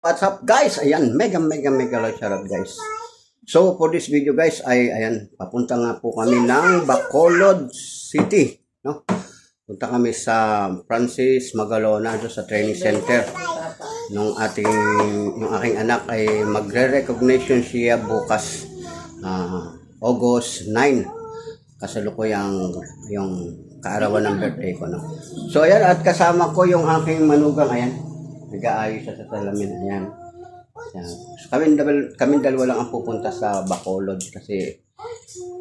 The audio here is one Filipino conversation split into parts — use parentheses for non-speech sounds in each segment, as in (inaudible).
What's up guys? Ayan, mega mega mega like guys. So for this video guys ay ayan, papunta nga po kami ng Bacolod City, no? Punta kami sa Francis Magalona doon sa training center. Nung ating yung aking anak ay magre-recognition siya bukas ah, August 9 kasalukuyang yung kaarawan ng birthday ko no. So ayan at kasama ko yung aking manugang ayan. Nag-aayos siya sa salamin ayan. Ayan. Kami dalawa, kami dalawa lang ang pupunta sa Bacolod kasi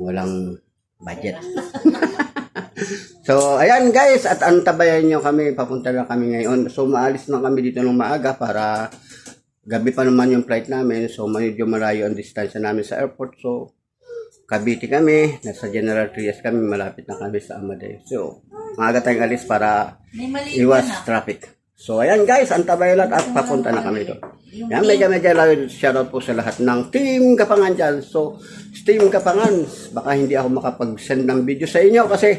walang budget. (laughs) so ayan guys at antabayan nyo kami papunta na kami ngayon. So maalis na kami dito ng maaga para gabi pa naman yung flight namin. So medyo malayo ang distansya namin sa airport. So Cavite kami, nasa General Trias kami, malapit na kami sa Amadeo. So, maaga tayong alis para iwas na. traffic. So, ayan guys, ang tabayalat at papunta na kami doon. Yan, medyo lang shoutout po sa lahat ng Team Kapangan dyan. So, Team Kapangan, baka hindi ako makapag-send ng video sa inyo kasi,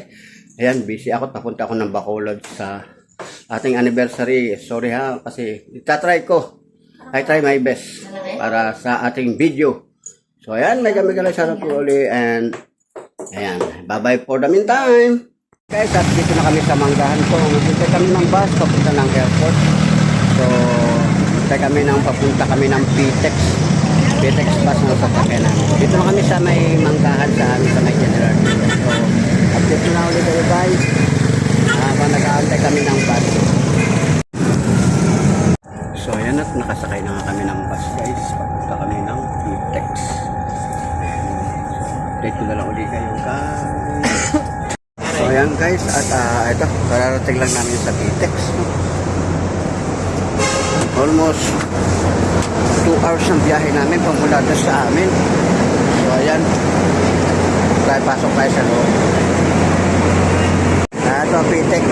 ayan, busy ako. Papunta ako ng Bacolod sa ating anniversary. Sorry ha, kasi itatry ko. I try my best para sa ating video. So, ayan, mega lang shoutout po uli and ayan, bye-bye for the meantime. Guys, at dito na kami sa Manggahan po. Dito kami ng bus papunta ng airport. So, dito kami ng papunta kami ng PTEX. PTEX bus na sasakyan namin. Dito na kami sa may Manggahan sa amin sa may General. So, update na ulit kayo guys. Habang nag-aantay kami ng bus. So, ayan at nakasakay na kami ng bus guys. Papunta kami ng PTEX. Update ko na lang ulit kayo guys. Ayan guys, at ah, ito, kararating lang namin sa Pitex. Almost 2 hours ang biyahe namin pamula doon sa amin. So ayan, tayo pasok tayo sa loob. Ah, ito Pitex.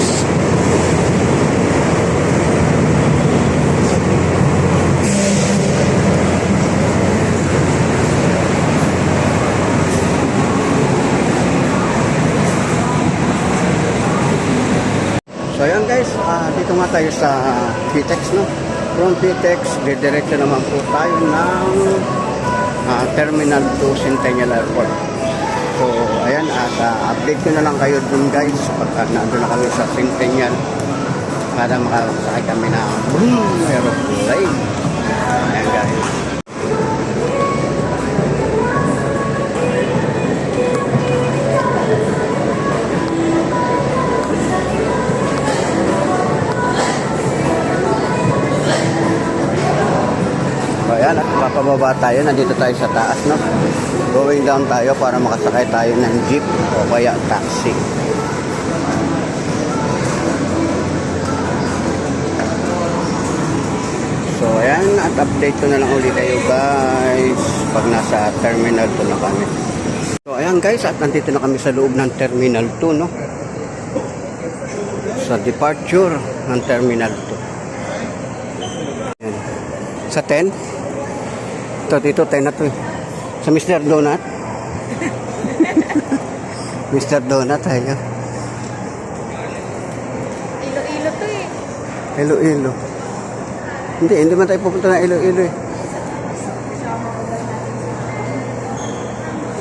So ayan guys, ah, dito nga tayo sa Pitex no. From Pitex, didiretso naman po tayo ng ah, Terminal 2 Centennial Airport. So ayan, at ah, update ko na lang kayo dun guys pagka nandun na kami sa Centennial para makasakay kami ng boom, aeroplane. Ayan guys. Ayan, at papababa tayo. Nandito tayo sa taas, no? Going down tayo para makasakay tayo ng jeep o kaya taxi. So ayan, at update ko na lang ulit kayo guys pag nasa terminal 2 na kami. So ayan guys, at nandito na kami sa loob ng terminal 2, no? Sa departure ng terminal 2. Ayan. Sa 10? Ito, dito, 10 na to eh. Sa Mr. Donut. (laughs) Mr. Donut, tayo. Ilo-ilo to eh. Iloilo. Hindi, hindi man tayo pupunta na Iloilo eh.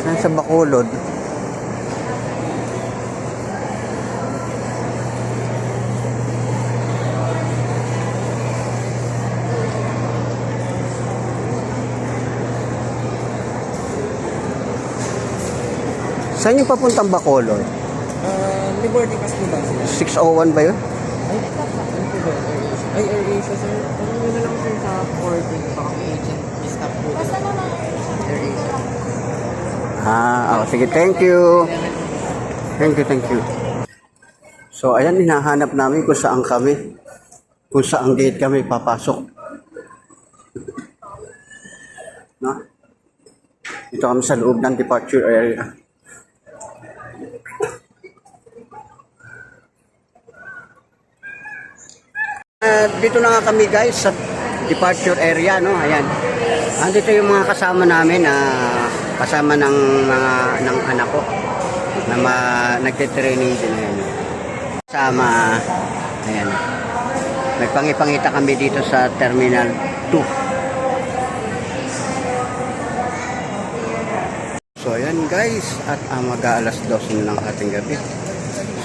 Saan sa Bacolod? Saan yung papuntang Bacolod? Uh, may boarding pass po ba sila? 601 ba yun? Ay, ano po ba? Ay, Air Asia, sir. Ano yun na lang sir sa boarding? Baka may agent stop po. Basta Asia. Ah, oh, sige, thank you. Thank you, thank you. So, ayan, hinahanap namin kung saan kami. Kung saan gate kami papasok. No? Dito kami sa loob ng departure area. Ah, dito na nga kami guys sa departure area no ayan andito yung mga kasama namin na kasama ng mga ng anak ko na ma, nagte-training din ngayon kasama ayan nagpangipangita kami dito sa terminal 2. So ayan guys, at uh, mag-aalas 12 na ng ating gabi.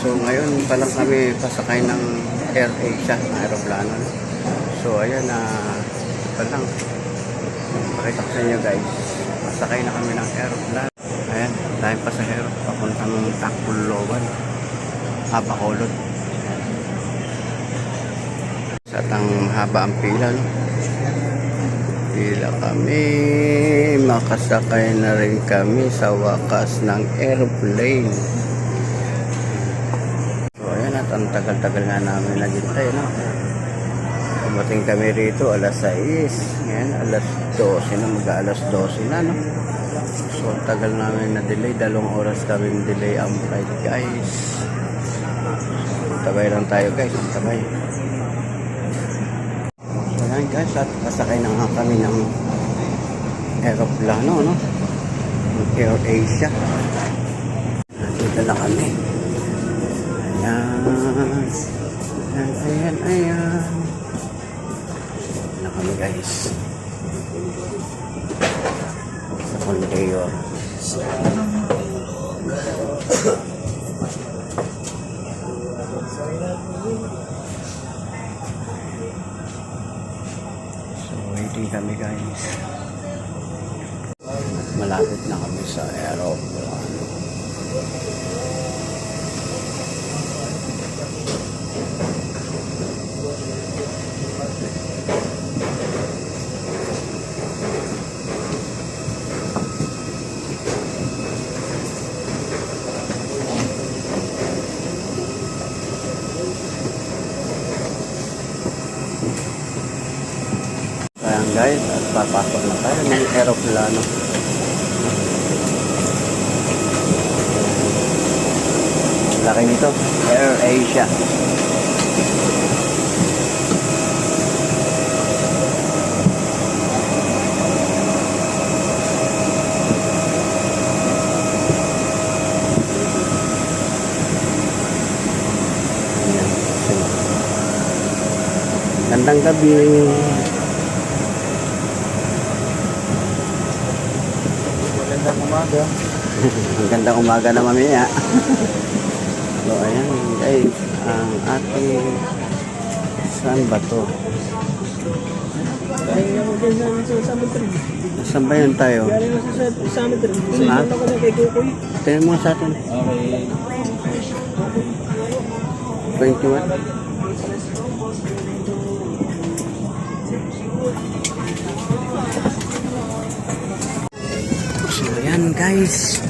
So ngayon pa lang kami pasakay ng Air Asia aeroplano. So ayan na pa lang. Pakita ko sa inyo guys. Pasakay na kami ng aeroplano. Ayan, dahil pasahero papuntang Takuluban. Habacolod. Ayan. Sa tang haba ang pila no. Pila kami. Makasakay na rin kami sa wakas ng airplane. So ayan at ang tagal-tagal nga namin naghintay no. Dumating kami rito alas 6. Ngayon alas 12 na mag alas 12 na no. So tagal namin na delay. Dalawang oras kami delay ang flight guys. Tabay lang tayo guys. Tabay. So ayan guys at pasakay na nga kami ng aeroplano no. Air Asia. Dito na kami. Ayan. Ayan, ayan, ayan. Na guys. Sa conveyor. So, waiting kami guys. Malapit na kami sa aeroplano. Ayan guys, at papasok na tayo ng aeroplano. Laki nito, Air Asia. Gandang gabi. Magandang umaga. Ang gandang umaga na mamaya. (laughs) so, ayan guys, ang ating saan ba to? Saan ba yun tayo? Ha? Tingnan mo sa atin. Okay. 21. So, ayan guys.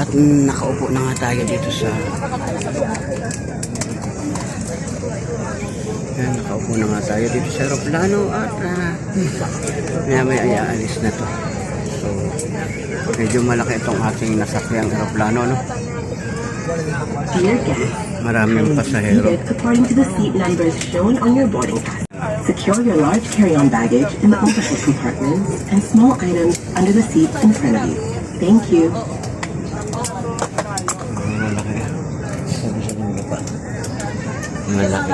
At nakaupo na nga tayo dito sa Ayan, nakaupo na nga tayo dito sa aeroplano at uh, maya may ayaalis na to. So, medyo malaki itong ating nasakyang aeroplano, no? Maraming pasahero. Secure your large carry-on baggage in the overhead compartments and small items under the seats in front of you. Thank you. Malaki. Sabi sa mga pa. Malaki.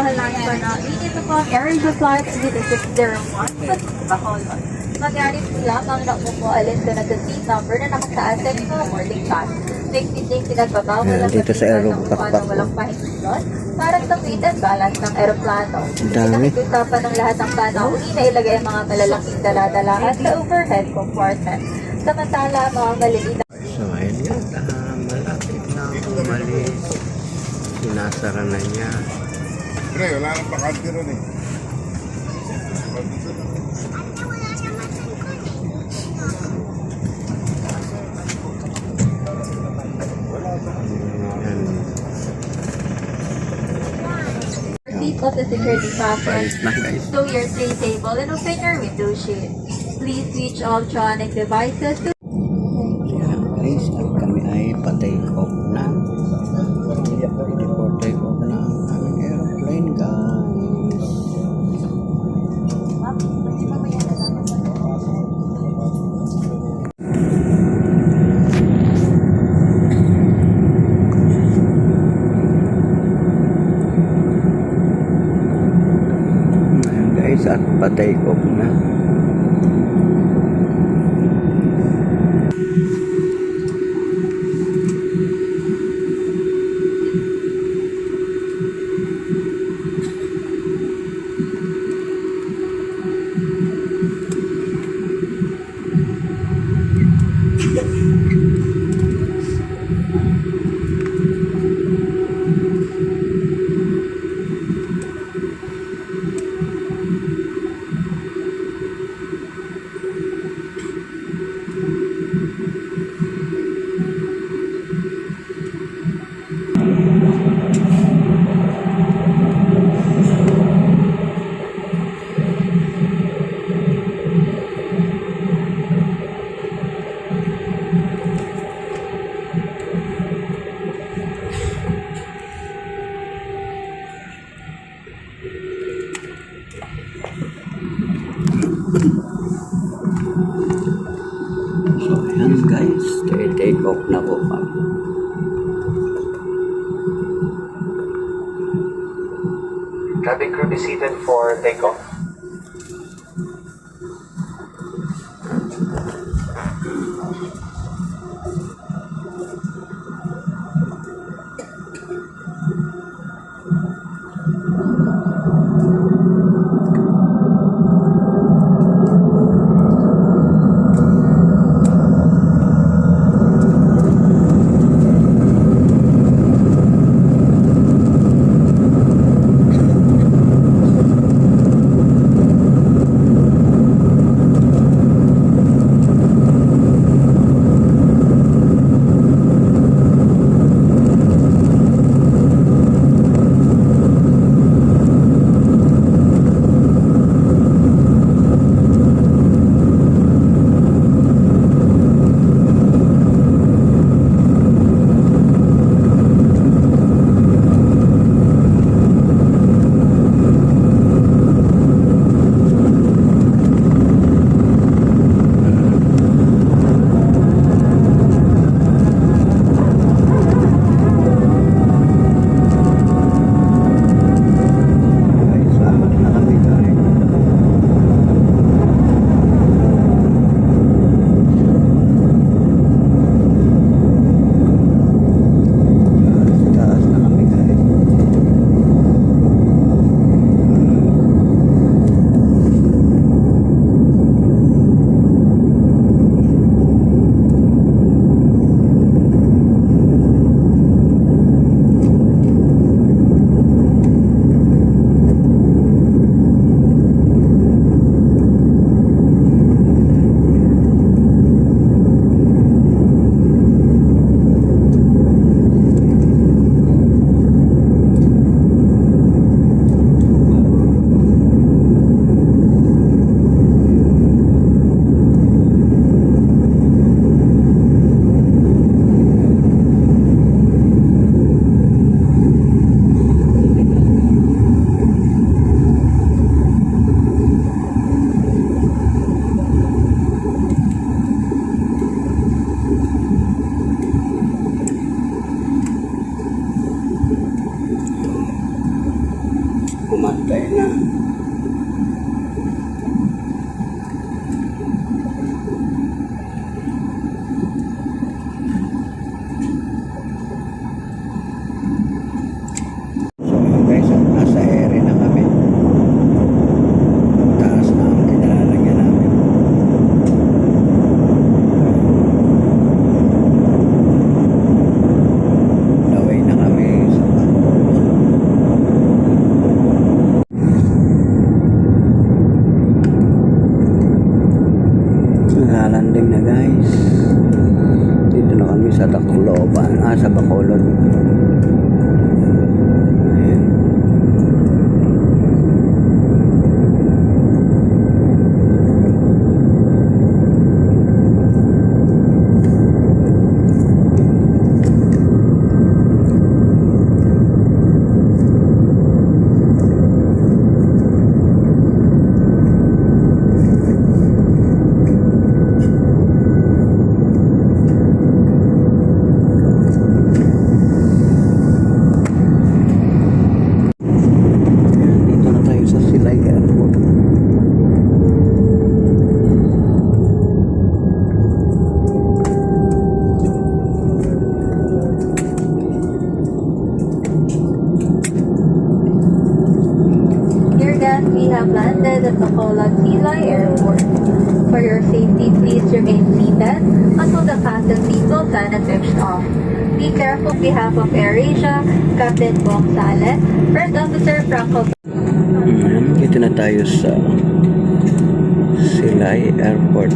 Na, po ang Air Asia Flight 601 sa Bacolod. Magalit lamang na po po alin doon at the seat number na nakataas sa inyong boarding pass. Maigpiting pinagbabawal Ayan, ang dito sa pagbibigan aero ng backpack upuan na ko. walang pahintulot para sa weight and balance ng aeroplano. Dami. Pinakikitapan ng lahat ng panahuli na ilagay ang mga malalaking daladalahan sa overhead compartment. Samantala, ang mga maliliit So, ayun nga. Ah, malapit na umalis. Sinasara na niya. Pre, wala nang bakante ron eh. Of the security guys. Stow your tray table and open your window shade. Please switch all electronic devices Teco. speaker on behalf of AirAsia, Captain Bong Sale, First Officer Franco. Mm, dito na tayo sa Silay Airport.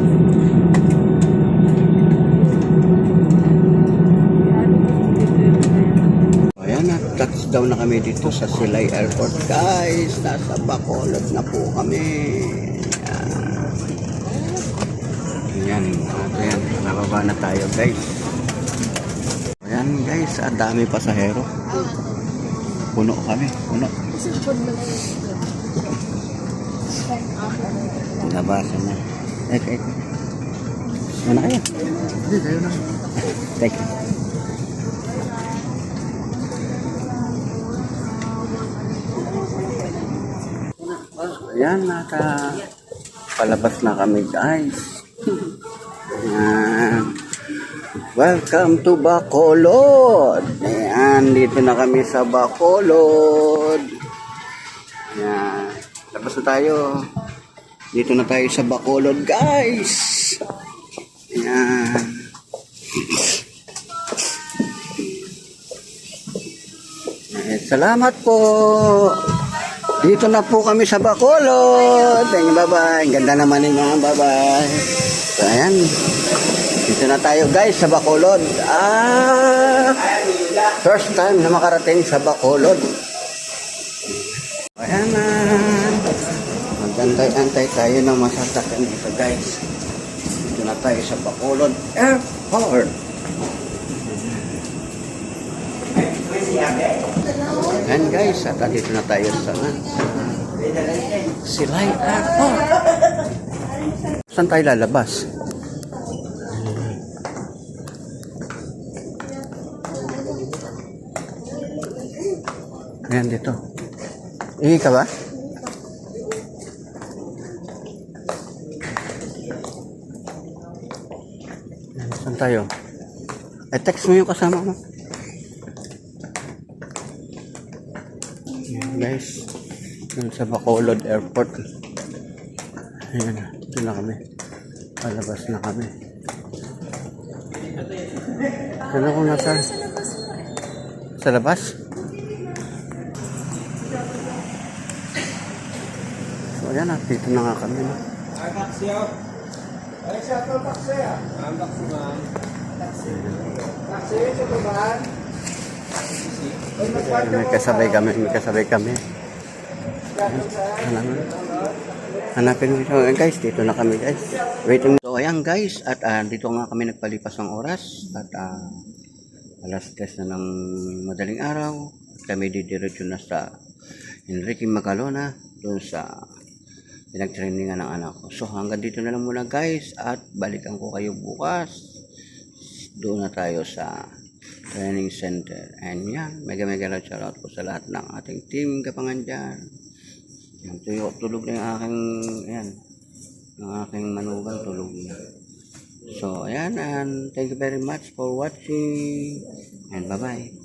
Ayan na, touchdown na kami dito sa Silay Airport. Guys, nasa Bacolod na po kami. Ayan, ayan, nababa na tayo guys ang dami pasahero. Puno kami, puno. Nabasa na. Ek, ek. Ano na kaya? Hindi, tayo na. Teka. Ayan, naka palabas na kami guys. Ayan. Welcome to Bacolod. Ayan, dito na kami sa Bacolod. Ayan. Labas na tayo. Dito na tayo sa Bacolod guys. Ayan. Eh, salamat po. Dito na po kami sa Bacolod. Thank you, bye-bye. Ganda naman yung bye-bye. So, ayan. Dito na tayo guys sa Bacolod. Ah, first time na makarating sa Bacolod. Ayan na. Magantay-antay tayo ng masasakyan dito guys. Dito na tayo sa Bacolod Airport. Ayan guys, at dito na tayo sa Silay Airport. Saan tayo lalabas? Ayan dito. Ihi ka ba? Ayan, saan tayo? Eh, text mo yung kasama mo. Ayan, guys. Dun sa Bacolod Airport. Ayan na. Dito na kami. Palabas na kami. Ano kung nasa? Sa labas? So ayan na. Dito na nga kami. No? May kasabay kami, may kasabay kami. Hanapin, hanapin mo ito. Guys, dito na kami guys. Waiting. So ayan guys, at ah, dito nga kami nagpalipas ng oras. At ah, alas 3 na ng madaling araw. At kami didiretso na sa Enrique Magalona. Doon sa pinag-trainingan ng anak ko. So hanggang dito na lang muna guys. At balikan ko kayo bukas. Doon na tayo sa training center. And yan, mega mega love shoutout po sa lahat ng ating team kapangan dyan. Yan, tuyo, tulog na yung aking, yan, yung aking manugang tulog na. So, ayan, and thank you very much for watching. And bye-bye.